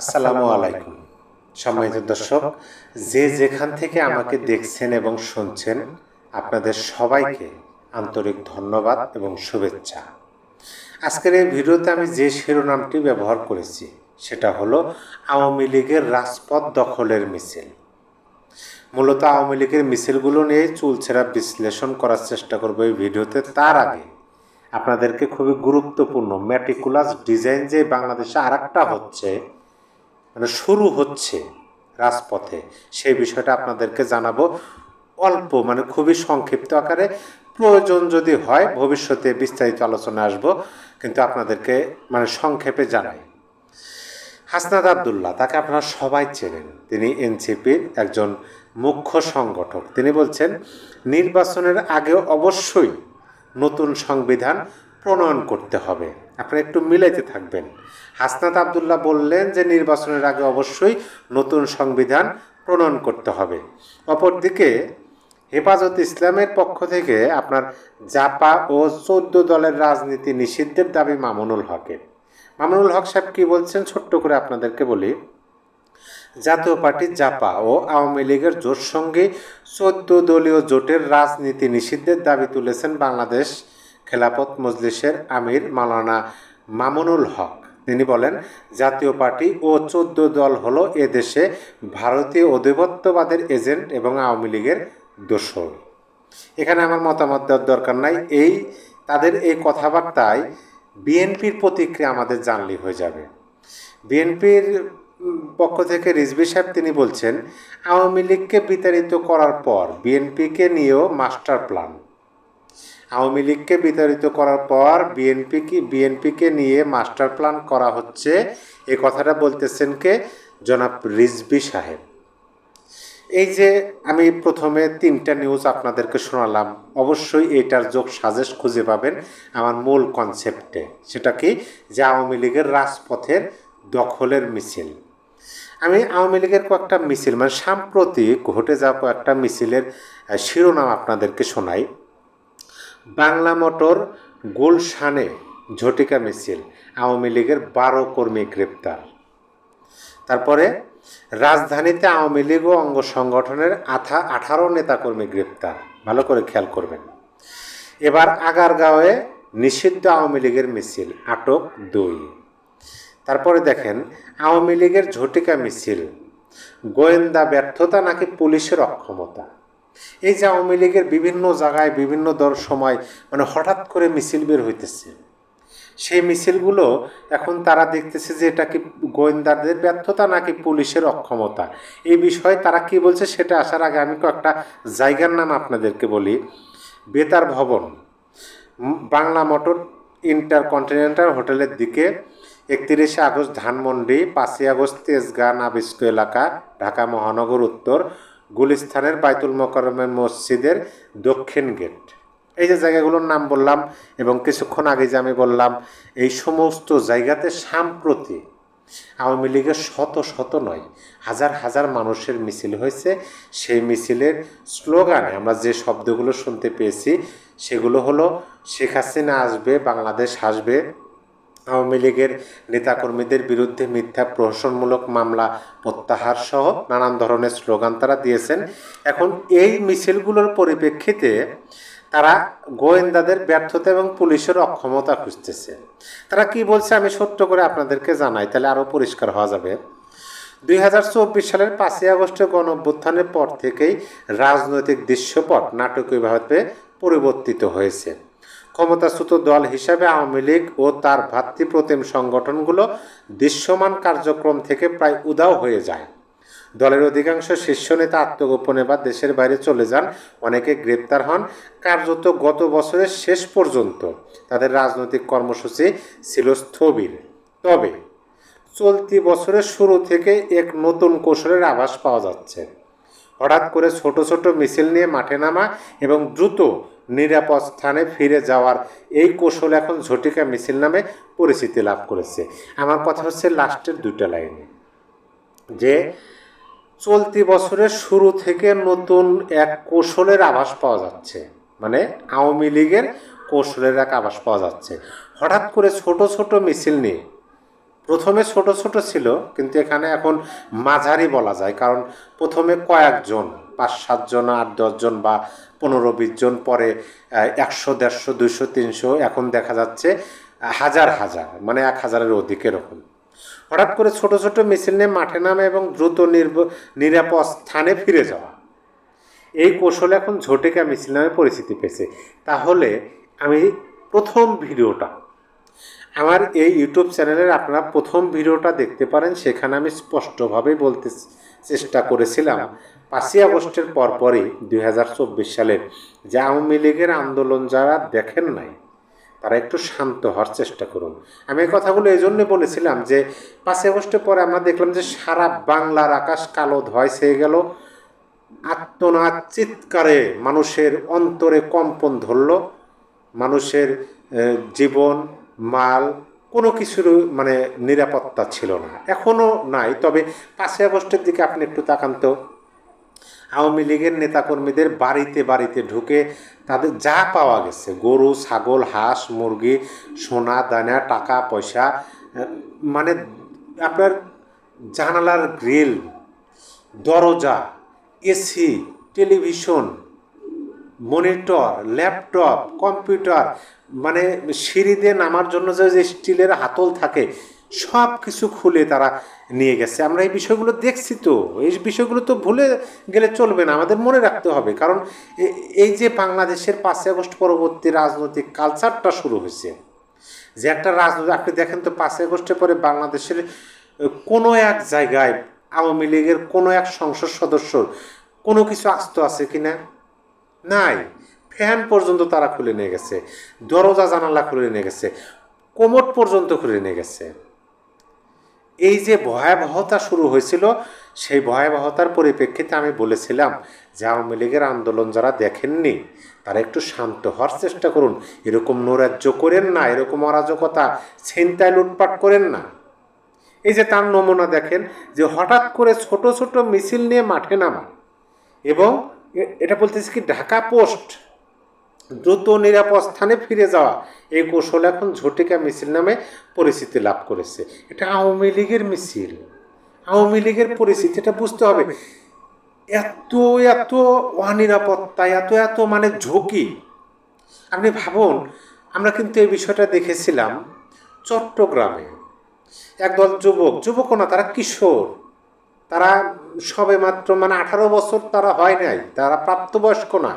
আসসালামু আলাইকুম। সম্মানিত দর্শক, যে যেখান থেকে আমাকে দেখছেন এবং শুনছেন, আপনাদের সবাইকে আন্তরিক ধন্যবাদ এবং শুভেচ্ছা। আজকের এই ভিডিওতে আমি যে শিরোনামটি ব্যবহার করেছি, সেটা হলো আওয়ামী লীগের রাজপথ দখলের মিছিল। মূলত আওয়ামী লীগের মিছিলগুলো নিয়ে চুলছেরা বিশ্লেষণ করার চেষ্টা করব এই ভিডিওতে। তার আগে আপনাদেরকে খুবই গুরুত্বপূর্ণ ম্যাটিকুলাস ডিজাইন যে বাংলাদেশে আর হচ্ছে মানে শুরু হচ্ছে রাজপথে। সেই বিষয়টা আপনাদেরকে জানাব। অল্প মানে খুবই সংক্ষিপ্ত আকারে। প্রয়োজন যদি হয়, ভবিষ্যতে বিস্তারিত আলোচনা আসব, কিন্তু আপনাদেরকে মানে সংক্ষেপে জানাই। হাসনাদ আবদুল্লাহ, তাকে আপনারা সবাই চেনেন। তিনি এনসিপির একজন মুখ্য সংগঠক। তিনি বলছেন, নির্বাচনের আগে অবশ্যই নতুন সংবিধান প্রণয়ন করতে হবে। আপনারা একটু মিলাইতে থাকবেন। হাসনাত আবদুল্লাহ বললেন যে, নির্বাচনের আগে অবশ্যই নতুন সংবিধান প্রণয়ন করতে হবে। অপরদিকে, হেফাজত ইসলামের পক্ষ থেকে আপনার জাপা ও চোদ্দ দলের রাজনীতি নিষিদ্ধের দাবি মামুনুল হকের। মামুনুল হক সাহেব কি বলছেন? ছোট্ট করে আপনাদেরকে বলি। জাতীয় পার্টি জাপা ও আওয়ামী লীগের জোট সঙ্গে চোদ্দ দলীয় জোটের রাজনীতি নিষিদ্ধের দাবি তুলেছেন বাংলাদেশ খেলাপথ মজলিসের আমির মাওলানা মামুনুল হক। তিনি বলেন, জাতীয় পার্টি ও চোদ্দ দল হলো এদেশে ভারতীয় অধিপত্যবাদের এজেন্ট এবং আওয়ামী লীগের দোসর এখানে আমার মতামত দেওয়ার দরকার নাই। এই, তাদের এই কথাবার্তায় বিএনপির প্রতিক্রিয়া আমাদের জানলি হয়ে যাবে। বিএনপির পক্ষ থেকে রিজভি সাহেব তিনি বলছেন, আওয়ামী লীগকে বিতাড়িত করার পর বিএনপিকে নিয়েও মাস্টার প্ল্যান। আওয়ামী লীগকে বিতাড়িত করার পর বিএনপি কি বিএনপিকে নিয়ে মাস্টার প্ল্যান করা হচ্ছে? এ কথাটা বলতেছেন কে? জনাব রিজভি সাহেব। এই যে আমি প্রথমে তিনটা নিউজ আপনাদেরকে শোনালাম, অবশ্যই এটার যোগ সাজেশ খুঁজে পাবেন আমার মূল কনসেপ্টে সেটা কি? যে আওয়ামী লীগের রাজপথের দখলের মিছিল। আমি আওয়ামী লীগের কয়েকটা মিছিল মানে সাম্প্রতিক ঘটে যাওয়া কয়েকটা মিছিলের শিরোনাম আপনাদেরকে শোনাই। বাংলা মোটর গুলশানে ঝটিকা মিছিল, আওয়ামী লীগের বারো কর্মী গ্রেপ্তার। তারপরে রাজধানীতে আওয়ামী লীগ ও অঙ্গ সংগঠনের আঠা আঠারো নেতাকর্মী গ্রেপ্তার। ভালো করে খেয়াল করবেন। এবার আগারগাঁওয়ে নিষিদ্ধ আওয়ামী লীগের মিছিল, আটক দুই। তারপরে দেখেন, আওয়ামী লীগের ঝটিকা মিছিল, গোয়েন্দা ব্যর্থতা নাকি পুলিশের অক্ষমতা? এই যে আওয়ামী লীগের বিভিন্ন জায়গায়, বিভিন্ন দর সময় মানে হঠাৎ করে মিছিল বের হইতেছে। সেই মিছিলগুলো এখন তারা দেখতেছে যে এটা কি গোয়েন্দাদের ব্যর্থতা নাকি পুলিশের অক্ষমতা? এই বিষয়ে তারা কি বলছে সেটা আসার আগে আমি কয়েকটা জায়গার নাম আপনাদেরকে বলি। বেতার ভবন বাংলা মোটর ইন্টারকন্টিনেন্টাল হোটেলের দিকে একত্রিশে আগস্ট ধানমন্ডি, পাঁচই আগস্ট তেজগাঁ নাবিস্ক এলাকা, ঢাকা মহানগর উত্তর গুলিস্তানের বাইতুল মোকরমের মসজিদের দক্ষিণ গেট। এই যে জায়গাগুলোর নাম বললাম এবং কিছুক্ষণ আগে যে আমি বললাম, এই সমস্ত জায়গাতে সাম্প্রতি আওয়ামী লীগের শত শত নয়, হাজার হাজার মানুষের মিছিল হয়েছে। সেই মিছিলের স্লোগানে আমরা যে শব্দগুলো শুনতে পেয়েছি, সেগুলো হলো, শেখ হাসিনা আসবে, বাংলাদেশ আসবে। আওয়ামী লীগের নেতাকর্মীদের বিরুদ্ধে মিথ্যা প্রহসনমূলক মামলা প্রত্যাহার সহ নানান ধরনের স্লোগান তারা দিয়েছেন। এখন এই মিছিলগুলোর পরিপ্রেক্ষিতে তারা গোয়েন্দাদের ব্যর্থতা এবং পুলিশের অক্ষমতা খুঁজতেছে। তারা কি বলছে আমি সত্য করে আপনাদেরকে জানাই, তাহলে আরও পরিষ্কার হওয়া যাবে। দুই হাজার চব্বিশ সালের পাঁচই আগস্টের গণ পর থেকেই রাজনৈতিক দৃশ্যপট নাটকীয়ভাবে পরিবর্তিত হয়েছে। ক্ষমতাচ্যুত দল হিসাবে আওয়ামী লীগ ও তার ভাতৃপ্রতিম সংগঠনগুলো দৃশ্যমান কার্যক্রম থেকে প্রায় উদাও হয়ে যায়। দলের অধিকাংশ শীর্ষ নেতা আত্মগোপনে বা দেশের বাইরে চলে যান, অনেকে গ্রেপ্তার হন। কার্যত গত বছরের শেষ পর্যন্ত তাদের রাজনৈতিক কর্মসূচি ছিল স্থবির। তবে চলতি বছরের শুরু থেকে এক নতুন কৌশলের আভাস পাওয়া যাচ্ছে। হঠাৎ করে ছোট ছোট মিছিল নিয়ে মাঠে নামা এবং দ্রুত নিরাপদ স্থানে ফিরে যাওয়ার এই কৌশল এখন ঝটিকা মিছিল নামে পরিচিতি লাভ করেছে। আমার কথা হচ্ছে লাস্টের দুইটা লাইনে। যে, চলতি বছরের শুরু থেকে নতুন এক কৌশলের আভাস পাওয়া যাচ্ছে। মানে আওয়ামী লীগের কৌশলের এক আভাস পাওয়া যাচ্ছে। হঠাৎ করে ছোট ছোট মিছিল নিয়ে প্রথমে ছোট ছোট ছিল, কিন্তু এখানে এখন মাঝারি বলা যায়, কারণ প্রথমে কয়েকজন, পাঁচ সাতজন আট দশজন বা পনেরো, বিশ জন, পরে একশো, দেড়শো, দুইশো, তিনশো, এখন দেখা যাচ্ছে হাজার হাজার মানে এক হাজারের অধিক এরকম। হঠাৎ করে ছোট ছোট মিছিল নিয়ে মাঠে নামে এবং দ্রুত নির্ব- নিরাপদ স্থানে ফিরে যাওয়া। এই কৌশল এখন ঝটিকা মিছিল নামে পরিচিতি পেয়েছে। তাহলে আমি প্রথম ভিডিওটা আমার এই ইউটিউব চ্যানেলের আপনারা প্রথম ভিডিওটা দেখতে পারেন, সেখানে আমি স্পষ্টভাবে বলতে চেষ্টা করেছিলাম। পাঁচই আগস্টের পরপরই দুই হাজার চব্বিশ সালের যে আওয়ামী লীগের আন্দোলন যারা দেখেন নাই, তারা একটু শান্ত হওয়ার চেষ্টা করুন। আমি এই কথাগুলো এই জন্যই বলেছিলাম যে, পাঁচই আগস্টের পরে আমরা দেখলাম যে সারা বাংলার আকাশ কালো ধয় ছেয়ে গেল। আত্মনাদ চিৎকারে মানুষের অন্তরে কম্পন ধরল। মানুষের জীবন মাল, কোনো কিছুর মানে নিরাপত্তা ছিল না এখনও নাই। তবে পাঁচই আগস্টের দিকে আপনি একটু তাকান তো। আওয়ামী লীগের নেতাকর্মীদের বাড়িতে বাড়িতে ঢুকে তাদের যা পাওয়া গেছে, গরু, ছাগল, হাঁস, মুরগি, সোনা, দানা, টাকা, পয়সা মানে আপনার জানালার গ্রিল, দরজা, AC, television monitor, laptop, computer মানে সিঁড়ি দিয়ে নামার জন্য যে স্টিলের হাতল থাকে, সব কিছু খুলে তারা নিয়ে গেছে। আমরা এই বিষয়গুলো দেখছি তো। এই বিষয়গুলো তো ভুলে গেলে চলবে না, আমাদের মনে রাখতে হবে। কারণ এই যে বাংলাদেশের পাঁচই আগস্ট পরবর্তী রাজনৈতিক কালচারটা শুরু হয়েছে, যে একটা রাজনৈতিক, আপনি দেখেন তো পাঁচই আগস্টের পরে বাংলাদেশের কোনো এক জায়গায় আওয়ামী লীগের কোনো এক সংসদ সদস্যর কোনো কিছু আস্ত আছে কিনা? নাই। ফ্যান পর্যন্ত তারা খুলে নিয়ে গেছে। দরজা জানালা খুলে নিয়ে গেছে। কোমট পর্যন্ত খুলে নিয়ে গেছে। এই যে ভয়াবহতা শুরু হয়েছিল, সেই ভয়াবহতার পরিপ্রেক্ষিতে আমি বলেছিলাম যে আওয়ামী লীগের আন্দোলন যারা দেখেননি, তারা একটু শান্ত হওয়ার চেষ্টা করুন। এরকম নৈরাজ্য করেন না, এরকম অরাজকতা ছিনতাই লুটপাট করেন না। এই যে তার নমুনা দেখেন যে হঠাৎ করে ছোট ছোট মিছিল নিয়ে মাঠে নামা এবং এটা বলতেছে কি, ঢাকা পোস্ট, দ্রুত নিরাপদ স্থানে ফিরে যাওয়া। এই কৌশল এখন ঝটিকা মিছিল নামে পরিচিতি লাভ করেছে। এটা আওয়ামী লীগের মিছিল। আওয়ামী লীগের পরিস্থিতি এটা বুঝতে হবে। এত এত অনিরাপত্তা, এত এত মানে ঝুঁকি। আপনি ভাবুন, আমরা কিন্তু এই বিষয়টা দেখেছিলাম চট্টগ্রামে। একদল যুবক, যুবকও না, তারা কিশোর। তারা সবে মাত্র মানে আঠারো বছর তারা হয় নাই, তারা প্রাপ্তবয়স্ক না।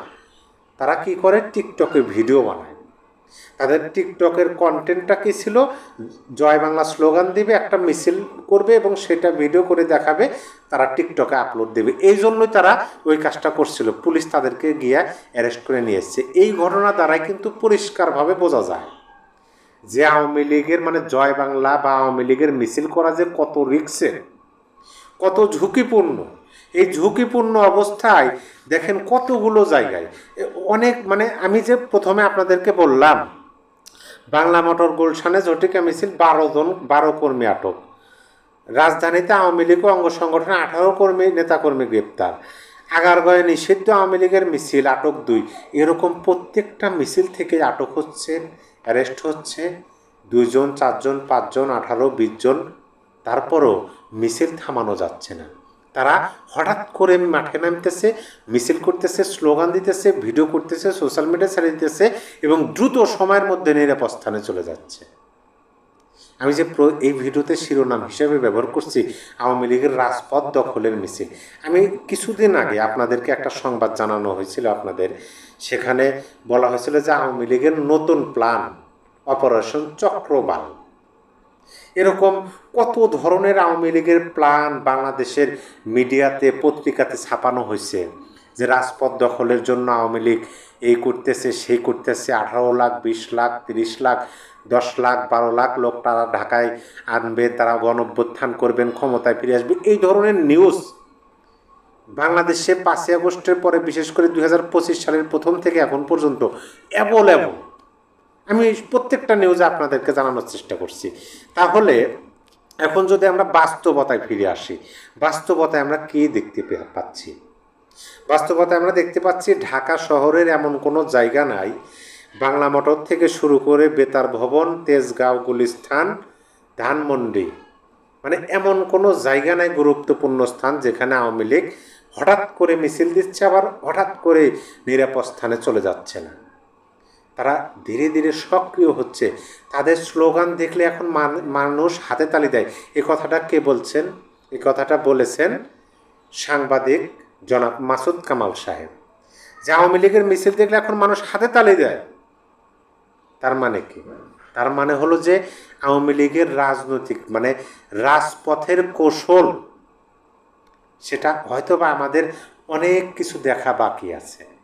তারা কি করে? টিকটকে ভিডিও বানায়। তাদের টিকটকের কন্টেন্টটা কী ছিল? জয় বাংলা স্লোগান দিবে, একটা মিছিল করবে এবং সেটা ভিডিও করে দেখাবে, তারা টিকটকে আপলোড দেবে। এই জন্যই তারা ওই কাজটা করছিল। পুলিশ তাদেরকে গিয়ে অ্যারেস্ট করে নিয়ে এসছে। এই ঘটনা দ্বারাই কিন্তু পরিষ্কারভাবে বোঝা যায় যে আওয়ামী লীগের মানে জয় বাংলা বা আওয়ামী লীগের মিছিল করা যে কত রিক্সের। কত ঝুঁকিপূর্ণ। এই ঝুঁকিপূর্ণ অবস্থায় দেখেন কতগুলো জায়গায়। অনেক মানে আমি যে প্রথমে আপনাদেরকে বললাম, বাংলা মোটর গুলশানে ঝটিকা মিছিল বারো জন, বারো কর্মী আটক। রাজধানীতে আওয়ামী লীগ ও অঙ্গ সংগঠনে আঠারো কর্মী, নেতাকর্মী গ্রেপ্তার। আগারগয়ে নিষিদ্ধ আওয়ামী লীগের মিছিল, আটক দুই। এরকম প্রত্যেকটা মিছিল থেকে আটক হচ্ছে অ্যারেস্ট হচ্ছে দুইজন, চারজন, পাঁচজন, আঠারো, বিশ জন। তারপরও মিছিল থামানো যাচ্ছে না। তারা হঠাৎ করে মাঠে নামতেছে, মিছিল করতেছে, স্লোগান দিতেছে, ভিডিও করতেছে, সোশ্যাল মিডিয়া ছেড়ে দিতেছে এবং দ্রুত সময়ের মধ্যে নিরাপদ স্থানে চলে যাচ্ছে। আমি যে এই ভিডিওতে শিরোনাম হিসেবে ব্যবহার করছি, আওয়ামী লীগের রাজপথ দখলের মিছিল। আমি কিছুদিন আগে আপনাদেরকে একটা সংবাদ জানানো হয়েছিল আপনাদের। সেখানে বলা হয়েছিল যে আওয়ামী লীগের নতুন প্ল্যান, অপারেশন চক্রবাল। এরকম কত ধরনের আওয়ামী লীগের প্ল্যান বাংলাদেশের মিডিয়াতে, পত্রিকাতে ছাপানো হয়েছে? যে রাজপথ দখলের জন্য আওয়ামী লীগ এই করতেছে, সেই করতেছে, আঠারো লাখ, বিশ লাখ, তিরিশ লাখ, দশ লাখ, বারো লাখ লোক তারা ঢাকায় আনবে, তারা গণঅভ্যুত্থান করবেন, ক্ষমতায় ফিরে আসবে। এই ধরনের নিউজ বাংলাদেশে পাঁচই আগস্টের পরে, বিশেষ করে দু হাজার পঁচিশ সালের প্রথম থেকে এখন পর্যন্ত অ্যাবল আমি প্রত্যেকটা নিউজে আপনাদেরকে জানানোর চেষ্টা করছি। তাহলে, এখন যদি আমরা বাস্তবতায় ফিরে আসি, বাস্তবতায় আমরা কি দেখতে পাচ্ছি? বাস্তবতায় আমরা দেখতে পাচ্ছি ঢাকা শহরের এমন কোনো জায়গা নাই। বাংলা মোটর থেকে শুরু করে বেতার ভবন, তেজগাঁও গুলিস্থান, ধানমন্ডি। মানে এমন কোনো জায়গা নাই, গুরুত্বপূর্ণ স্থান যেখানে আওয়ামী লীগ হঠাৎ করে মিছিল দিচ্ছে, আবার হঠাৎ করে নিরাপদ স্থানে চলে যাচ্ছে না। তারা ধীরে ধীরে সক্রিয় হচ্ছে। তাদের স্লোগান দেখলে এখন মানুষ হাতে তালি দেয়। এ কথাটা কে বলছেন? এ কথাটা বলেছেন সাংবাদিক জনাব মাসুদ কামাল সাহেব। যে আওয়ামী লীগের মিছিল দেখলে এখন মানুষ হাতে তালি দেয়। তার মানে কি? তার মানে হলো যে আওয়ামী লীগের রাজনৈতিক মানে রাজপথের কৌশল, সেটা হয়তো বা আমাদের অনেক কিছু দেখা বাকি আছে।